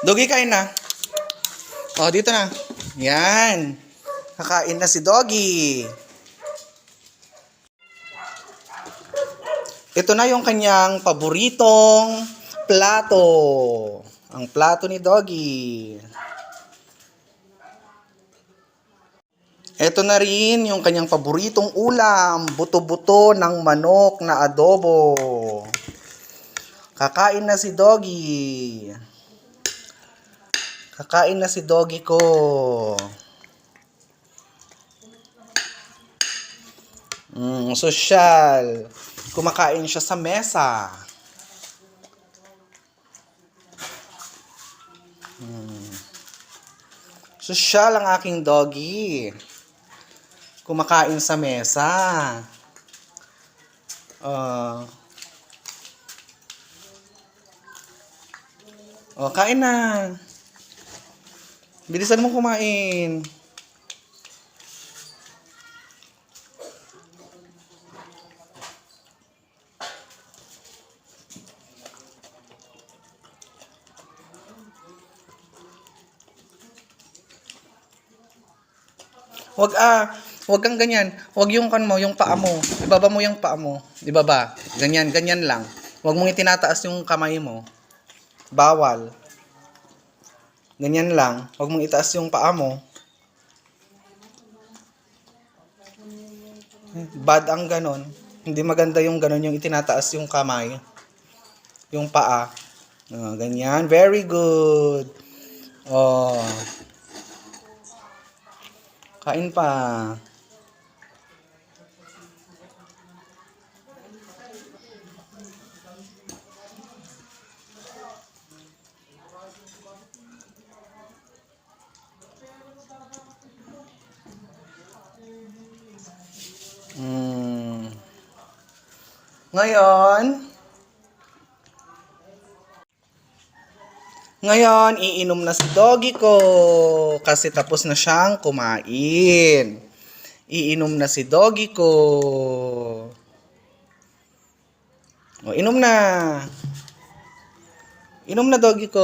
Doggy, kain na. Oh, dito na. Yan. Kakain na si Doggy. Ito na yung kanyang paboritong plato. Ang plato ni Doggy. Ito na rin yung kanyang paboritong ulam, buto-buto ng manok na adobo. Kakain na si Doggy. Kakain na si Doggy ko. Mm, sosyal. Kumakain siya sa mesa. Mm. Sosyal ang aking doggy. Kumakain sa mesa. Ah. oh, kain na. Bilisan mo kumain. Wag ah, wag kang ganyan. Wag yung kan mo, yung paa mo. Ibaba mo yung paa mo. Ibaba. Ganyan, ganyan lang. Wag mong itinataas yung kamay mo. Bawal. Ganyan lang. Wag mong itaas yung paa mo. Bad ang ganon. Hindi maganda yung ganon yung itinataas yung kamay. Yung paa. Ah, ganyan. Very good. Oh. Kain pa. Ngayon, ngayon, iinom na si doggy ko kasi tapos na siyang kumain. Iinom na si doggy ko. O, inom na. Inom na doggy ko.